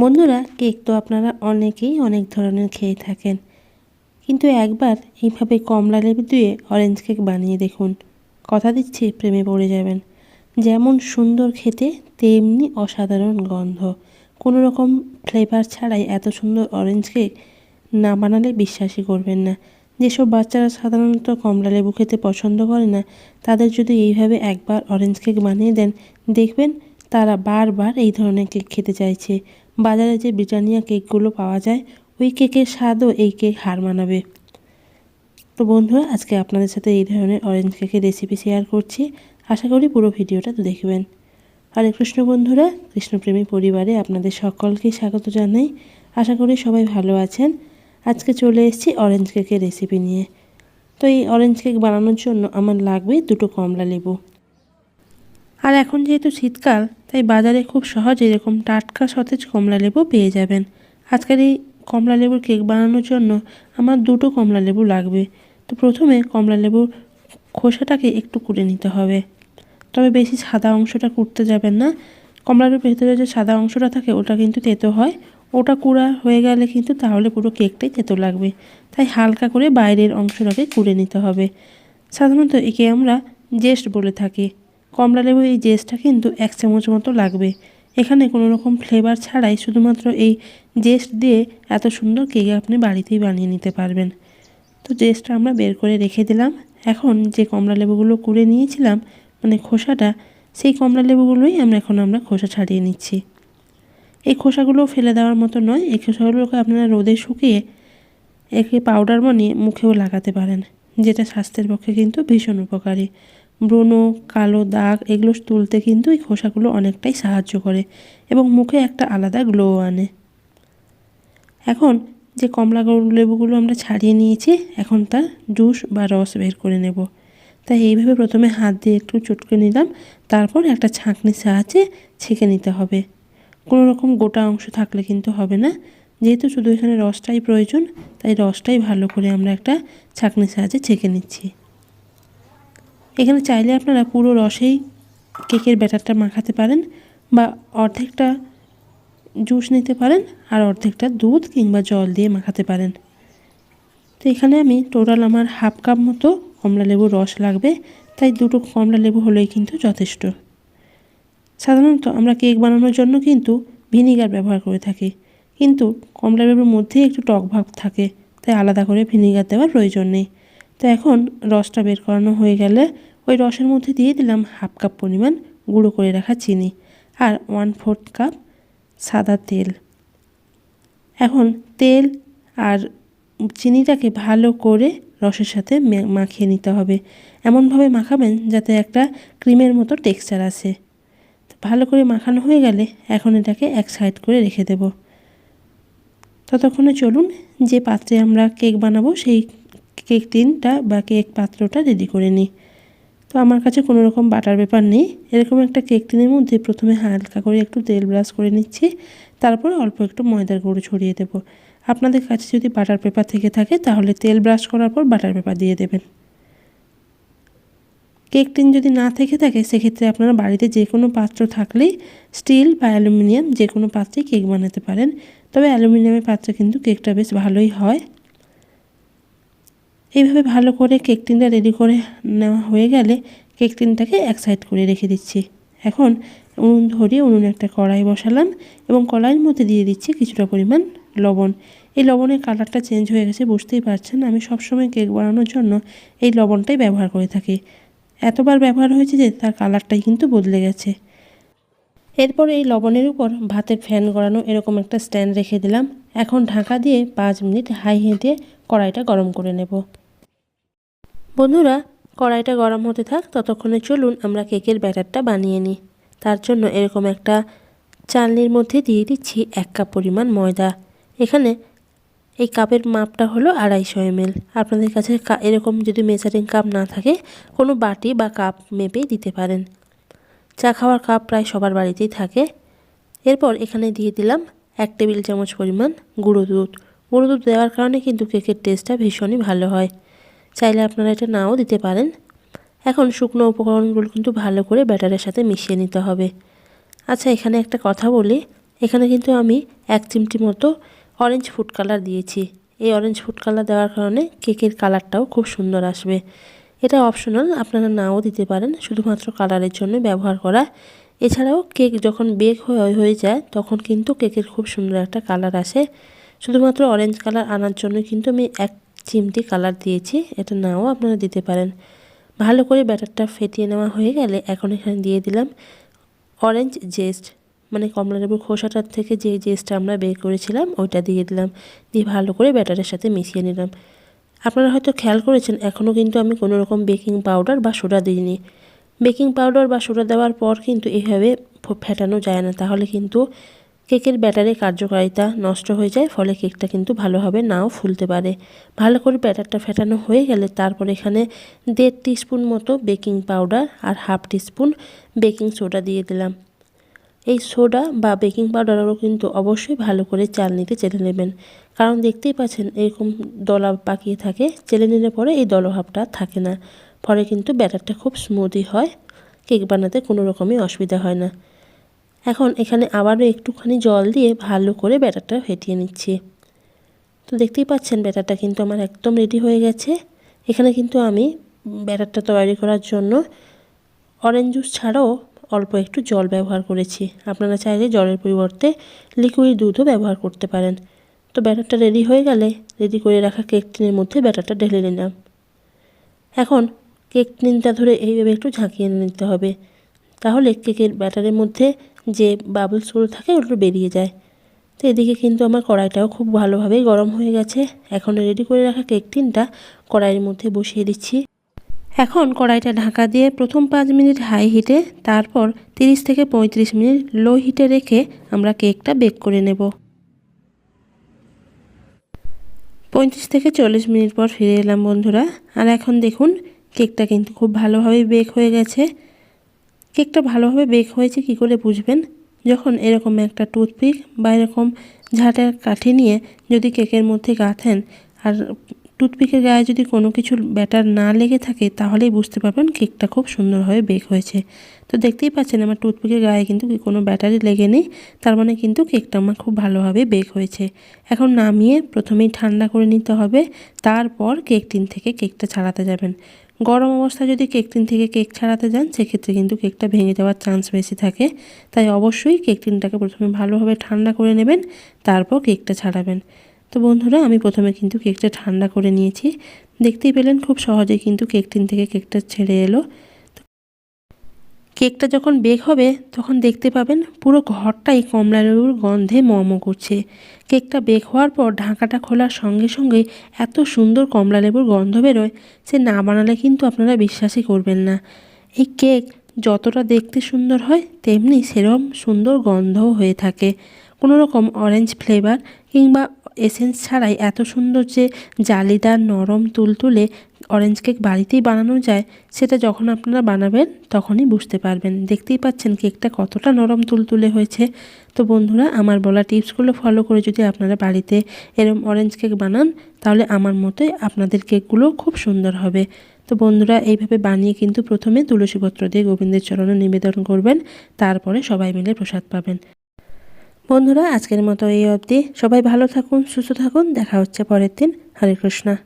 বন্ধুরা, কেক তো আপনারা অনেকেই অনেক ধরনের খেয়ে থাকেন। কিন্তু একবার এইভাবে কমলা লেবু দিয়ে অরেঞ্জ কেক বানিয়ে দেখুন। কথা দিচ্ছি, প্রেমে পড়ে যাবেন। যেমন সুন্দর খেতে, তেমনি অসাধারণ গন্ধ। কোনো রকম ফ্লেভার ছাড়াই এত সুন্দর অরেঞ্জ কেক না বানালে বিশ্বাসই করবেন না। যেসব বাচ্চারা সাধারণত কমলা লেবু খেতে পছন্দ করে না, তাদের যদি এইভাবে একবার অরেঞ্জ কেক বানিয়ে দেন, দেখবেন তারা বারবার এই ধরনের কেক খেতে চাইছে। বাজারে যে ব্রিটানিয়া কেকগুলো পাওয়া যায়, ওই কেকের স্বাদও এই কেক হার মানাবে। তো বন্ধুরা, আজকে আপনাদের সাথে এই ধরনের অরেঞ্জ কেকের রেসিপি শেয়ার করছি। আশা করি পুরো ভিডিওটা তো দেখবেন। হরে কৃষ্ণ বন্ধুরা, কৃষ্ণপ্রেমী পরিবারে আপনাদের সকলকেই স্বাগত জানাই। আশা করি সবাই ভালো আছেন। আজকে চলে এসেছি অরেঞ্জ কেকের রেসিপি নিয়ে। তো এই অরেঞ্জ কেক বানানোর জন্য আমার লাগবে দুটো কমলা লেবু। আর এখন যেহেতু শীতকাল, তাই বাজারে খুব সহজে এরকম টাটকা সতেজ কমলা লেবু পেয়ে যাবেন। আজকের এই কমলা লেবুর কেক বানানোর জন্য আমার দুটো কমলা লেবু লাগবে। তো প্রথমে কমলা লেবুর খোসাটাকে একটু কুড়ে নিতে হবে। তবে বেশি সাদা অংশটা কুড়তে যাবেন না। কমলা লেবুর ভেতরে যে সাদা অংশটা থাকে, ওটা কিন্তু তেতো হয়। ওটা কুড়া হয়ে গেলে কিন্তু তাহলে পুরো কেকটাই তেতো লাগবে। তাই হালকা করে বাইরের অংশটাকে কুড়ে নিতে হবে। সাধারণত একে আমরা জেস্ট বলে থাকি। কমলা লেবু এই জেস্টটা কিন্তু এক চামচ মতো লাগবে। এখানে কোনো রকম ফ্লেভার ছাড়াই শুধুমাত্র এই জেস্ট দিয়ে এত সুন্দর কেক আপনি বাড়িতেই বানিয়ে নিতে পারবেন। তো জেস্টটা আমরা বের করে রেখে দিলাম। এখন যে কমলা লেবুগুলো কুড়ে নিয়েছিলাম মানে খোসাটা, সেই কমলা লেবুগুলোই আমরা এখন আমরা খোসা ছাড়িয়ে নিচ্ছি। এই খোসাগুলো ফেলে দেওয়ার মতো নয়, এই খোসাগুলোকে আপনারা রোদে শুকিয়ে একে পাউডার বানিয়ে মুখেও লাগাতে পারেন, যেটা স্বাস্থ্যের পক্ষে কিন্তু ভীষণ উপকারী। ব্রণ কালো দাগ এগুলো তুলতে কিন্তু এই খোসাগুলো অনেকটাই সাহায্য করে এবং মুখে একটা আলাদা গ্লো আনে। এখন যে কমলা লেবুগুলো আমরা ছাড়িয়ে নিয়েছি, এখন তার জুস বা রস বের করে নেব। তাই এইভাবে প্রথমে হাত দিয়ে একটু চটকে নিলাম, তারপর একটা ছাঁকনির সাহায্যে ছেঁকে নিতে হবে। কোনো রকম গোটা অংশ থাকলে কিন্তু হবে না, যেহেতু শুধু এখানে রসটাই প্রয়োজন, তাই রসটাই ভালো করে আমরা একটা ছাঁকনির সাহায্যে ছেঁকে নিচ্ছি। এখানে চাইলে আপনারা পুরো রসেই কেকের ব্যাটারটা মাখাতে পারেন বা অর্ধেকটা জুস নিতে পারেন আর অর্ধেকটা দুধ কিংবা জল দিয়ে মাখাতে পারেন। তো এখানে আমি টোটাল আমার হাফ কাপ মতো কমলা লেবুর রস লাগবে, তাই দুটো কমলা লেবু হলেই কিন্তু যথেষ্ট। সাধারণত আমরা কেক বানানোর জন্য কিন্তু ভিনিগার ব্যবহার করে থাকি, কিন্তু কমলা লেবুর মধ্যেই একটু টক ভাব থাকে, তাই আলাদা করে ভিনিগার দেওয়ার প্রয়োজন নেই। তো এখন রসটা বের করানো হয়ে গেলে ওই রসের মধ্যে দিয়ে দিলাম হাফ কাপ পরিমাণ গুঁড়ো করে রাখা চিনি আর ওয়ান ফোর্থ কাপ সাদা তেল। এখন তেল আর চিনিটাকে ভালো করে রসের সাথে মাখিয়ে নিতে হবে। এমনভাবে মাখাবেন যাতে একটা ক্রিমের মতো টেক্সচার আসে। ভালো করে মাখানো হয়ে গেলে এখন এটাকে এক সাইড করে রেখে দেব। ততক্ষণে চলুন যে পাত্রে আমরা কেক বানাবো সেই কেক টিনটা বা কেক পাত্রটা রেডি করে নিই। তো আমার কাছে কোনো রকম বাটার পেপার নেই। এরকম একটা কেক টিনের মধ্যে প্রথমে হালকা করে একটু তেল ব্রাশ করে নিচ্ছি, তারপরে অল্প একটু ময়দার গুঁড়ো ছড়িয়ে দেবো। আপনাদের কাছে যদি বাটার পেপার থেকে থাকে, তাহলে তেল ব্রাশ করার পর বাটার পেপার দিয়ে দেবেন। কেক টিন যদি না থেকে থাকে, সেক্ষেত্রে আপনারা বাড়িতে যে কোনো পাত্র থাকলেই স্টিল বা অ্যালুমিনিয়াম যে কোনো পাত্রেই কেক বানাতে পারেন। তবে অ্যালুমিনিয়ামের পাত্রে কিন্তু কেকটা বেশ ভালোই হয়। এইভাবে ভালো করে কেক টিনটা রেডি করে নেওয়া হয়ে গেলে কেক টিনটাকে এক সাইড করে রেখে দিচ্ছি। এখন উনুন ধরিয়ে উনুনে একটা কড়াই বসালাম এবং কড়াইয়ের মধ্যে দিয়ে দিচ্ছি কিছুটা পরিমাণ লবণ। এই লবণের কালারটা চেঞ্জ হয়ে গেছে, বুঝতেই পারছেন? আমি সবসময় কেক বানানোর জন্য এই লবণটাই ব্যবহার করে থাকি। এতবার ব্যবহার হয়েছে যে তার কালারটাই কিন্তু বদলে গেছে। এরপর এই লবণের উপর ভাতের ফ্যান গড়ানো এরকম একটা স্ট্যান্ড রেখে দিলাম। এখন ঢাকা দিয়ে পাঁচ মিনিট হাই হিটে কড়াইটা গরম করে নেব। বন্ধুরা, কড়াইটা গরম হতে থাক, ততক্ষণে চলুন আমরা কেকের ব্যাটারটা বানিয়ে নিই। তার জন্য এরকম একটা চালনির মধ্যে দিয়ে দিচ্ছি এক কাপ পরিমাণ ময়দা। এখানে এই কাপের মাপটা হলো আড়াইশো এমএল। আপনাদের কাছে এরকম যদি মেজারিং কাপ না থাকে, কোনো বাটি বা কাপ মেপেই দিতে পারেন। চা খাওয়ার কাপ প্রায় সবার বাড়িতেই থাকে। এরপর এখানে দিয়ে দিলাম এক টেবিল চামচ পরিমাণ গুঁড়ো দুধ। গুঁড়ো দুধ দেওয়ার কারণে কিন্তু কেকের টেস্টটা ভীষণই ভালো হয়। চাইলে আপনারা এটা নাও দিতে পারেন। এখন শুকনো উপকরণগুলো কিন্তু ভালো করে ব্যাটারের সাথে মিশিয়ে নিতে হবে। আচ্ছা এখানে একটা কথা বলি। এখানে কিন্তু আমি এক চিমটি মতো অরেঞ্জ ফুড কালার দিয়েছি। এই অরেঞ্জ ফুড কালার দেওয়ার কারণে কেকের কালারটাও খুব সুন্দর আসবে। এটা অপশনাল আপনারা নাও দিতে পারেন। শুধুমাত্র কালারের জন্য ব্যবহার করা। এছাড়াও কেক যখন বেক হয়ে যায়, তখন কিন্তু কেকের খুব সুন্দর একটা কালার আসে। শুধুমাত্র অরেঞ্জ কালার আনার জন্য কিন্তু আমি এক চিমটি কালার দিয়েছি, এটা নাও আপনারা দিতে পারেন। ভালো করে ব্যাটারটা ফেটিয়ে নেওয়া হয়ে গেলে এখন এখানে দিয়ে দিলাম অরেঞ্জ জেস্ট মানে কমলা লেবুর খোসাটার থেকে যে জেস্টটা আমরা বের করেছিলাম, ওইটা দিয়ে দিলাম। দিয়ে ভালো করে ব্যাটারের সাথে মিশিয়ে নিলাম। আপনারা হয়তো খেয়াল করেছেন এখনও কিন্তু আমি কোনো রকম বেকিং পাউডার বা সোডা দিইনি। বেকিং পাউডার বা সোডা দেওয়ার পর কিন্তু এভাবে ফেটানো যায় না। তাহলে কিন্তু কেকের ব্যাটারের কার্যকারিতা নষ্ট হয়ে যায়, ফলে কেকটা কিন্তু ভালোভাবে নাও ফুলতে পারে। ভালো করে ব্যাটারটা ফেটানো হয়ে গেলে তারপর এখানে দেড় টিস্পুন মতো বেকিং পাউডার আর হাফ টিস্পুন বেকিং সোডা দিয়ে দিলাম। এই সোডা বা বেকিং পাউডারও কিন্তু অবশ্যই ভালো করে চালনিতে চেলে নেবেন। কারণ দেখতেই পাচ্ছেন এরকম দলা পাকিয়ে থাকে, চেলে নিলে পরে এই দলভাবটা থাকে না। ফলে কিন্তু ব্যাটারটা খুব স্মুথই হয়, কেক বানাতে কোনো রকমই অসুবিধা হয় না। এখন এখানে আবারও একটুখানি জল দিয়ে ভালো করে ব্যাটারটা ফেটিয়ে নিচ্ছি। তো দেখতেই পাচ্ছেন ব্যাটারটা কিন্তু আমার একদম রেডি হয়ে গেছে। এখানে কিন্তু আমি ব্যাটারটা তৈরি করার জন্য অরেঞ্জ জুস ছাড়াও অল্প একটু জল ব্যবহার করেছি। আপনারা চাইলে জলের পরিবর্তে লিকুইড দুধও ব্যবহার করতে পারেন। তো ব্যাটারটা রেডি হয়ে গেলে রেডি করে রাখা কেক টিনের মধ্যে ব্যাটারটা ঢেলে নিলাম। এখন কেক টিনটা ধরে এইভাবে একটু ঝাঁকিয়ে নিতে হবে। তাহলে কেকের ব্যাটারের মধ্যে যে বাবলসগুলো থাকে ওগুলো বেরিয়ে যায়। তো এদিকে কিন্তু আমার কড়াইটাও খুব ভালোভাবেই গরম হয়ে গেছে। এখন রেডি করে রাখা কেক টিনটা কড়াইয়ের মধ্যে বসিয়ে দিচ্ছি। এখন কড়াইটা ঢাকা দিয়ে প্রথম পাঁচ মিনিট হাই হিটে তারপর তিরিশ থেকে পঁয়ত্রিশ মিনিট লো হিটে রেখে আমরা কেকটা বেক করে নেব। পঁয়ত্রিশ থেকে চল্লিশ মিনিট পর ফিরে এলাম বন্ধুরা। আর এখন দেখুন কেকটা কিন্তু খুব ভালোভাবেই বেক হয়ে গেছে। কেকটা ভালোভাবে বেক হয়েছে, কি করে বুঝবেন? যখন এরকম একটা টুথপিক বা এরকম ঝাঁটার কাঠি নিয়ে যদি কেকের মধ্যে গাঁথেন, আর টুথপিকের গায়ে যদি কোনো কিছু ব্যাটার না লেগে থাকে, তাহলেই বুঝতে পারবেন কেকটা খুব সুন্দরভাবে বেক হয়েছে। তো দেখতেই পাচ্ছেন আমার টুথপিকের গায়ে কিন্তু কোনো ব্যাটারি লেগে নেই, তার মানে কিন্তু কেকটা আমার খুব ভালোভাবে বেক হয়েছে। এখন নামিয়ে প্রথমেই ঠান্ডা করে নিতে হবে, তারপর কেক টিন থেকে কেকটা ছাড়াতে যাবেন। গরম অবস্থায় যদি কেক টিন থেকে কেক ছাড়াতে যান, সেক্ষেত্রে কিন্তু কেকটা ভেঙে যাওয়ার চান্স বেশি থাকে। তাই অবশ্যই কেক টিনটাকে প্রথমে ভালোভাবে ঠান্ডা করে নেবেন, তারপর কেকটা ছাড়াবেন। তো বন্ধুরা, আমি প্রথমে কিন্তু কেকটা ঠান্ডা করে নিয়েছি। দেখতেই পেলেন খুব সহজেই কিন্তু কেক টিন থেকে কেকটা ছেড়ে এলো। কেকটা যখন বেক হবে, তখন দেখতে পাবেন পুরো ঘরটাই কমলা লেবুর গন্ধে মম করছে। কেকটা বেক হওয়ার পর ঢাকাটা খোলার সঙ্গে সঙ্গে এত সুন্দর কমলা লেবুর গন্ধ বেরোয় সে না বানালে কিন্তু আপনারা বিশ্বাসই করবেন না। এই কেক যতটা দেখতে সুন্দর হয়, তেমনি সেরম সুন্দর গন্ধও হয়ে থাকে। কোনো রকম অরেঞ্জ ফ্লেভার কিংবা এসেন্স ছাড়াই এত সুন্দর যে জালিদার নরম তুলতুলে অরেঞ্জ কেক বাড়িতেই বানানো যায়, সেটা যখন আপনারা বানাবেন তখনই বুঝতে পারবেন। দেখতেই পাচ্ছেন কেকটা কতটা নরম তুলতুলে হয়েছে। তো বন্ধুরা, আমার বলা টিপসগুলো ফলো করে যদি আপনারা বাড়িতে এরম অরেঞ্জ কেক বানান, তাহলে আমার মতে আপনাদের কেকগুলো খুব সুন্দর হবে। তো বন্ধুরা, এইভাবে বানিয়ে কিন্তু প্রথমে তুলসীপত্র দিয়ে গোবিন্দের চরণে নিবেদন করবেন, তারপরে সবাই মিলে প্রসাদ পাবেন। বন্ধুরা, আজকের মতো এই অবধি। সবাই ভালো থাকুন, সুস্থ থাকুন। দেখা হচ্ছে পরের দিন। হরে কৃষ্ণা।